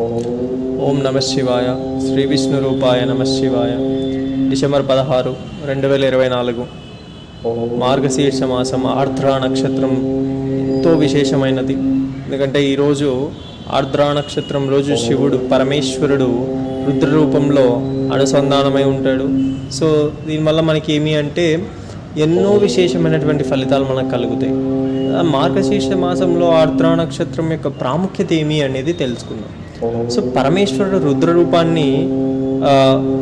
ఓం నమ శివాయ. శ్రీ విష్ణు రూపాయ నమ శివాయ. డిసెంబర్ పదహారు రెండు వేల ఇరవై నాలుగు. మార్గశీర్ష మాసం ఆర్ద్ర నక్షత్రం ఎంతో విశేషమైనది. ఎందుకంటే ఈరోజు ఆర్ద్ర నక్షత్రం రోజు శివుడు పరమేశ్వరుడు రుద్ర రూపంలో అనుసంధానమై ఉంటాడు. సో దీనివల్ల మనకి ఏమి అంటే ఎన్నో విశేషమైనటువంటి ఫలితాలు మనకు కలుగుతాయి. ఆ మార్గశీర్ష మాసంలో ఆర్ద్ర నక్షత్రం యొక్క ప్రాముఖ్యత ఏమి అనేది తెలుసుకుందాం. సో పరమేశ్వరుడు రుద్ర రూపాన్ని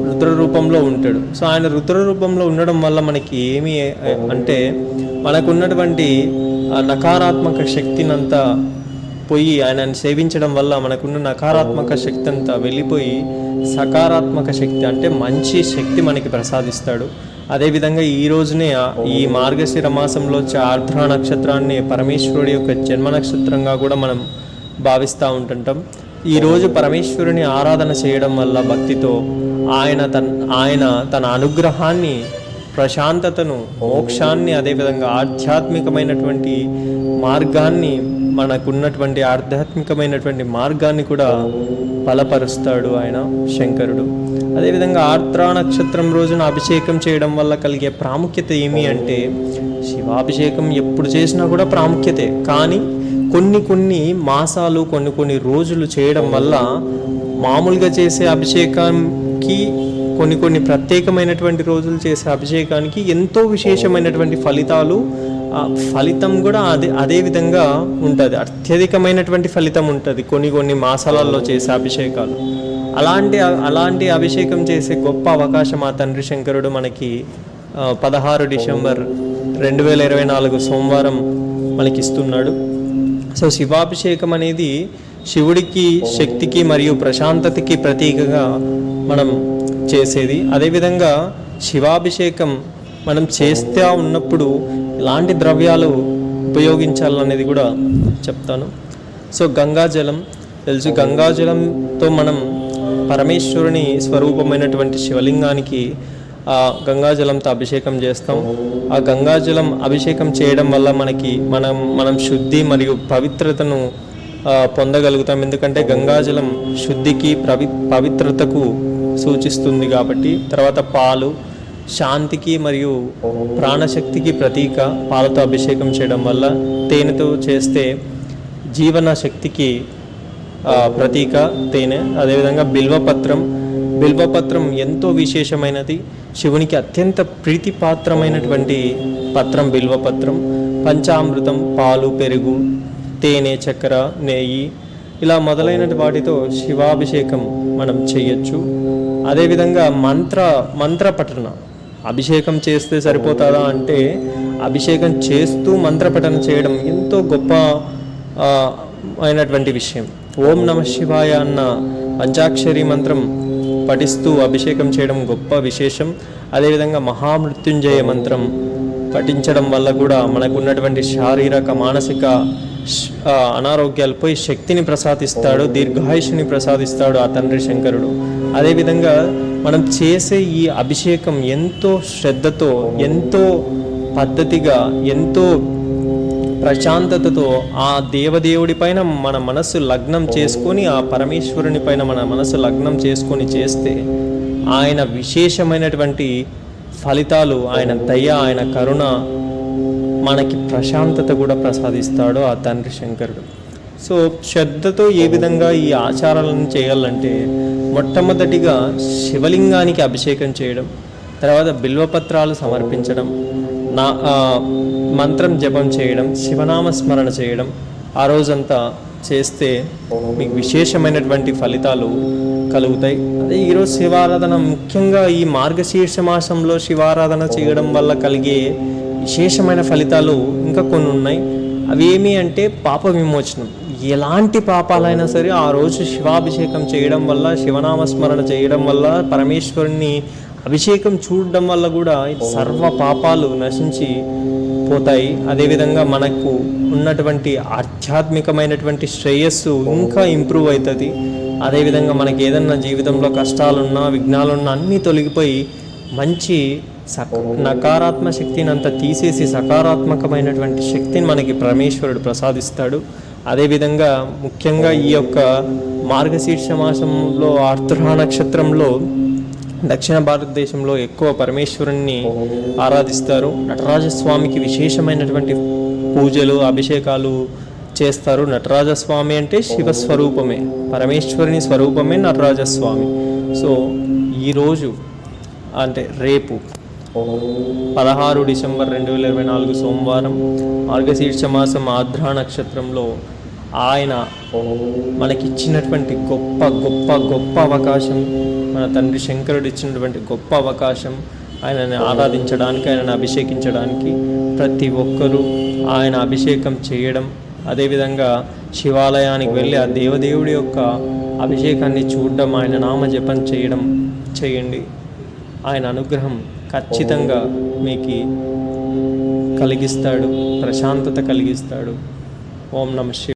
రుద్ర రూపంలో ఉంటాడు. సో ఆయన రుద్ర రూపంలో ఉండడం వల్ల మనకి ఏమి అంటే మనకున్నటువంటి నకారాత్మక శక్తినంతా పోయి ఆయనను సేవించడం వల్ల మనకున్న నకారాత్మక శక్తి అంతా వెళ్ళిపోయి సకారాత్మక శక్తి అంటే మంచి శక్తి మనకి ప్రసాదిస్తాడు. అదేవిధంగా ఈ రోజునే ఈ మార్గశిర మాసంలో వచ్చే నక్షత్రాన్ని పరమేశ్వరుడి యొక్క జన్మ నక్షత్రంగా కూడా మనం భావిస్తూ ఉంటుంటాం. ఈరోజు పరమేశ్వరుని ఆరాధన చేయడం వల్ల భక్తితో ఆయన తన ఆయన తన అనుగ్రహాన్ని ప్రశాంతతను మోక్షాన్ని అదేవిధంగా ఆధ్యాత్మికమైనటువంటి మార్గాన్ని మనకున్నటువంటి ఆధ్యాత్మికమైనటువంటి మార్గాన్ని కూడా బలపరుస్తాడు ఆయన శంకరుడు. అదేవిధంగా ఆర్ద్రా నక్షత్రం రోజున అభిషేకం చేయడం వల్ల కలిగే ప్రాముఖ్యత ఏమి అంటే శివాభిషేకం ఎప్పుడు చేసినా కూడా ప్రాముఖ్యతే. కానీ కొన్ని కొన్ని మాసాలు కొన్ని కొన్ని రోజులు చేయడం వల్ల మామూలుగా చేసే అభిషేకానికి కొన్ని కొన్ని ప్రత్యేకమైనటువంటి రోజులు చేసే అభిషేకానికి ఎంతో విశేషమైనటువంటి ఫలితాలు ఫలితం కూడా అదే అదే విధంగా ఉంటుంది. అత్యధికమైనటువంటి ఫలితం ఉంటుంది కొన్ని కొన్ని మాసాలలో చేసే అభిషేకాలు. అలాంటి అలాంటి అభిషేకం చేసే గొప్ప అవకాశం ఆ తండ్రి శంకరుడు మనకి పదహారు డిసెంబర్ రెండు వేల ఇరవై నాలుగు సోమవారం మనకి ఇస్తున్నాడు సో శివాభిషేకం అనేది శివుడికి శక్తికి మరియు ప్రశాంతతకి ప్రతీకగా మనం చేసేది. అదేవిధంగా శివాభిషేకం మనం చేస్తూ ఉన్నప్పుడు ఎలాంటి ద్రవ్యాలు ఉపయోగించాలనేది కూడా చెప్తాను. సో గంగాజలం. తెలుసు గంగాజలంతో మనం పరమేశ్వరుని స్వరూపమైనటువంటి శివలింగానికి గంగాజలంతో అభిషేకం చేస్తాం. ఆ గంగాజలం అభిషేకం చేయడం వల్ల మనకి మనం మనం శుద్ధి మరియు పవిత్రతను పొందగలుగుతాం. ఎందుకంటే గంగాజలం శుద్ధికి ప్రవి పవిత్రతకు సూచిస్తుంది కాబట్టి తర్వాత పాలు శాంతికి మరియు ప్రాణశక్తికి ప్రతీక పాలతో అభిషేకం చేయడం వల్ల తేనెతో చేస్తే జీవన శక్తికి ప్రతీక తేనె. అదేవిధంగా బిల్వపత్రం బిల్వపత్రం ఎంతో విశేషమైనది. శివునికి అత్యంత ప్రీతిపాత్రమైనటువంటి పత్రం బిల్వపత్రం. పంచామృతం పాలు పెరుగు తేనె చక్కెర నెయ్యి ఇలా మొదలైన వాటితో శివాభిషేకం మనం చేయొచ్చు. అదేవిధంగా మంత్ర మంత్ర పఠన. అభిషేకం చేస్తే సరిపోతుందా అంటే అభిషేకం చేస్తూ మంత్రపఠన చేయడం ఎంతో గొప్ప అయినటువంటి విషయం. ఓం నమ శివాయ అన్న పంచాక్షరి మంత్రం పఠిస్తూ అభిషేకం చేయడం గొప్ప విశేషం. అదేవిధంగా మహామృత్యుంజయ మంత్రం పఠించడం వల్ల కూడా మనకు ఉన్నటువంటి శారీరక మానసిక అనారోగ్యాలపై శక్తిని ప్రసాదిస్తాడు దీర్ఘాయుషుని ప్రసాదిస్తాడు ఆ తండ్రి శంకరుడు. అదేవిధంగా మనం చేసే ఈ అభిషేకం ఎంతో శ్రద్ధతో ఎంతో పద్ధతిగా ఎంతో ప్రశాంతతతో ఆ దేవదేవుడి పైన మన మనస్సు లగ్నం చేసుకొని ఆ పరమేశ్వరుని పైన మన మనస్సు లగ్నం చేసుకొని చేస్తే ఆయన విశేషమైనటువంటి ఫలితాలు ఆయన దయ ఆయన కరుణ మనకి ప్రశాంతత కూడా ప్రసాదిస్తాడు ఆ తండ్రి శంకరుడు. సో శ్రద్ధతో ఏ విధంగా ఈ ఆచారాలను చేయాలంటే మొట్టమొదటిగా శివలింగానికి అభిషేకం చేయడం తర్వాత బిల్వపత్రాలు సమర్పించడం నా మంత్రం జపం చేయడం శివనామ స్మరణ చేయడం ఆ రోజంతా చేస్తే మీకు విశేషమైనటువంటి ఫలితాలు కలుగుతాయి. అదే ఈరోజు శివారాధన ముఖ్యంగా ఈ మార్గశీర్ష మాసంలో శివారాధన చేయడం వల్ల కలిగే విశేషమైన ఫలితాలు ఇంకా కొన్ని ఉన్నాయి. అవి ఏమి అంటే పాప విమోచనం. ఎలాంటి పాపాలైనా సరే ఆ రోజు శివాభిషేకం చేయడం వల్ల శివనామస్మరణ చేయడం వల్ల పరమేశ్వరుని అభిషేకం చూడడం వల్ల కూడా సర్వ పాపాలు నశించి పోతాయి. అదేవిధంగా మనకు ఉన్నటువంటి ఆధ్యాత్మికమైనటువంటి శ్రేయస్సు ఇంకా ఇంప్రూవ్ అవుతుంది. అదేవిధంగా మనకి ఏదన్నా జీవితంలో కష్టాలున్నా విఘ్నాలున్నా అన్నీ తొలగిపోయి మంచి సక నకారాత్మ శక్తిని అంతా తీసేసి సకారాత్మకమైనటువంటి శక్తిని మనకి పరమేశ్వరుడు ప్రసాదిస్తాడు. అదేవిధంగా ముఖ్యంగా ఈ యొక్క మార్గశీర్ష మాసంలో ఆర్ద్ర నక్షత్రంలో దక్షిణ భారతదేశంలో ఎక్కువ పరమేశ్వరుణ్ణి ఆరాధిస్తారు. నటరాజస్వామికి విశేషమైనటువంటి పూజలు అభిషేకాలు చేస్తారు. నటరాజస్వామి అంటే శివస్వరూపమే. పరమేశ్వరుని స్వరూపమే నటరాజస్వామి. సో ఈరోజు అంటే రేపు పదహారు డిసెంబర్ రెండు వేల ఇరవై నాలుగు సోమవారం మార్గశీర్ష మాసం ఆర్ద్ర నక్షత్రంలో ఆయన మనకిచ్చినటువంటి గొప్ప గొప్ప గొప్ప అవకాశం మన తండ్రి శంకరుడు ఇచ్చినటువంటి గొప్ప అవకాశం ఆయనని ఆరాధించడానికి ఆయనను అభిషేకించడానికి ప్రతి ఒక్కరూ ఆయన అభిషేకం చేయడం అదేవిధంగా శివాలయానికి వెళ్ళి ఆ దేవదేవుడి యొక్క అభిషేకాన్ని చూడడం ఆయన నామ జపం చేయడం చేయండి. ఆయన అనుగ్రహం ఖచ్చితంగా మీకు కలిగిస్తాడు ప్రశాంతత కలిగిస్తాడు. ఓం నమ